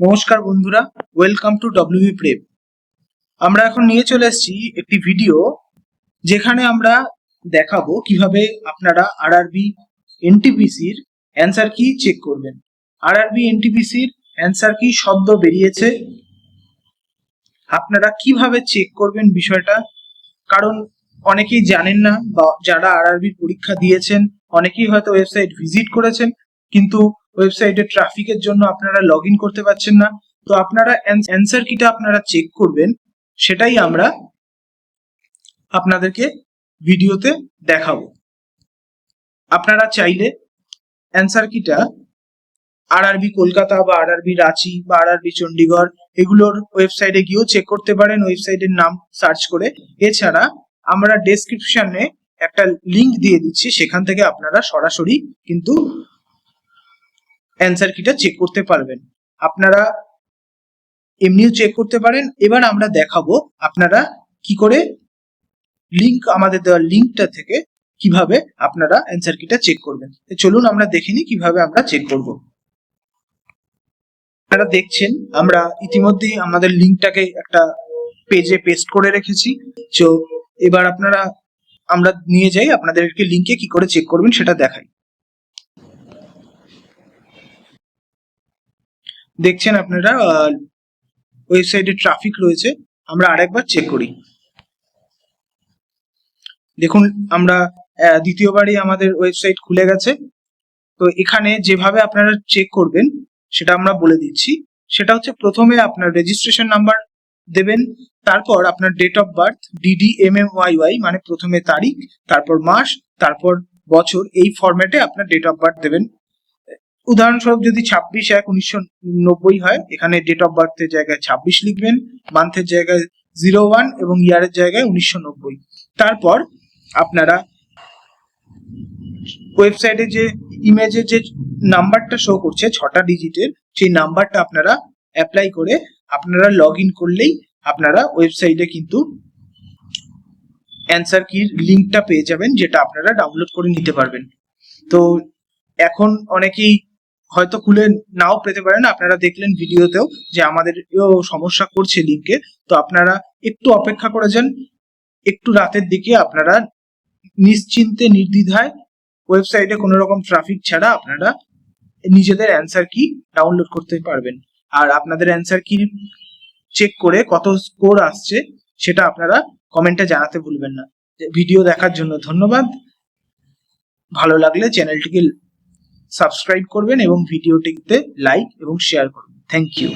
নমস্কার বন্ধুরা welcome to WB prep আমরা এখন নিয়ে চলে এসেছি একটি ভিডিও যেখানে আমরা দেখাবো কীভাবে আপনারা আরআরবি এনটিপিসির অ্যান্সার কি চেক করবেন। আরআরবি এনটিপিসির অ্যান্সার কি শব্দ বেরিয়েছে। আপনারা কীভাবে চেক করবেন বিষয়টা? কারণ অনেকেই জানেন না বা যারা আরআরবির পরীক্ষা দিয়েছেন, অনেকেই হয়তো ওয়েবসাইট ভিজিট করেছেন, কিন্তু ওয়েবসাইটে ট্রাফিকের জন্য আপনারা লগ করতে পারছেন না। তো আপনারা অ্যান্সার কিটা আপনারা চেক করবেন, সেটাই আমরা আপনাদেরকে ভিডিওতে দেখাবো। আপনারা চাইলে অ্যান্সার কিটা আরআরবি কলকাতা বা আরআরবি রাঁচি বা আরআরবি চণ্ডীগড় এগুলোর ওয়েবসাইটে গিয়েও চেক করতে পারেন। ওয়েবসাইটের নাম সার্চ করে। এছাড়া আমরা ডেসক্রিপশনে একটা লিংক দিয়ে দিচ্ছি। সেখান থেকে আপনারা সরাসরি কিন্তু অ্যান্সার কিটা চেক করতে পারবেন। আপনারা এমনিও চেক করতে পারেন। এবার আমরা দেখাবো আপনারা কি করে লিংক আমাদের দেওয়া লিঙ্কটা থেকে কীভাবে আপনারা অ্যান্সার কিটা চেক করবেন। চলুন আমরা দেখে নিই কীভাবে আমরা চেক করব। আপনারা দেখছেন, আমরা ইতিমধ্যেই আমাদের লিঙ্কটাকে একটা পেজে পেস্ট করে রেখেছি। তো এবার আপনারা, আমরা নিয়ে যাই, আপনাদেরকে লিঙ্কে কি করে চেক করবেন সেটা দেখাই। দেখছেন আপনারা ওয়েবসাইটে ট্রাফিক রয়েছে, আমরা আরেকবার চেক করি। দেখুন, আমরা দ্বিতীয়বারই আমাদের ওয়েবসাইট খুলে গেছে। তো এখানে যেভাবে আপনারা চেক করবেন, সেটা আমরা বলে দিচ্ছি। সেটা হচ্ছে প্রথমে আপনার রেজিস্ট্রেশন নাম্বার দেবেন, তারপর আপনার date of birth DD M M Y Y মানে প্রথমে তারিখ, তারপর মাস, তারপর বছর, এই ফরম্যাটে আপনার ডেট অফ বার্থ দেবেন। উদাহরণস্বরূপ যদি ছাব্বিশ এক উনিশশো নব্বই হয়, এখানে ডেট অফ বার্থের জায়গায় ছাব্বিশ লিখবেন মান্থের জায়গায় জিরো ওয়ান এবং ইয়ারের জায়গায় উনিশশো নব্বই। তারপর আপনারা ওয়েবসাইটে যে ইমেজের যে নাম্বারটা শো করছে, ছটা ডিজিটের সেই নাম্বারটা আপনারা অ্যাপ্লাই করে আপনারা লগ ইন করলেই আপনারা ওয়েবসাইটে কিন্তু অ্যান্সার কির লিঙ্কটা পেয়ে যাবেন, যেটা আপনারা ডাউনলোড করে নিতে পারবেন। তো এখন অনেকেই হয়তো খুলে নাও পেতে পারেন। আপনারা দেখলেন ভিডিওতেও যে আমাদের সমস্যা করছে লিঙ্কে। তো আপনারা একটু অপেক্ষা করে যান। একটু রাতের দিকে আপনারা নিশ্চিন্তে, নির্দ্বিধায় ওয়েবসাইটে কোনো রকম ট্রাফিক ছাড়া আপনারা নিজেদের অ্যান্সার কি ডাউনলোড করতে পারবেন। আর আপনাদের অ্যান্সার কি চেক করে কত স্কোর আসছে সেটা আপনারা কমেন্টে জানাতে ভুলবেন না। ভিডিও দেখার জন্য ধন্যবাদ। ভালো লাগলে চ্যানেলটিকে সাবস্ক্রাইব করবেন এবং ভিডিওটিতে লাইক এবং শেয়ার করবেন। Thank you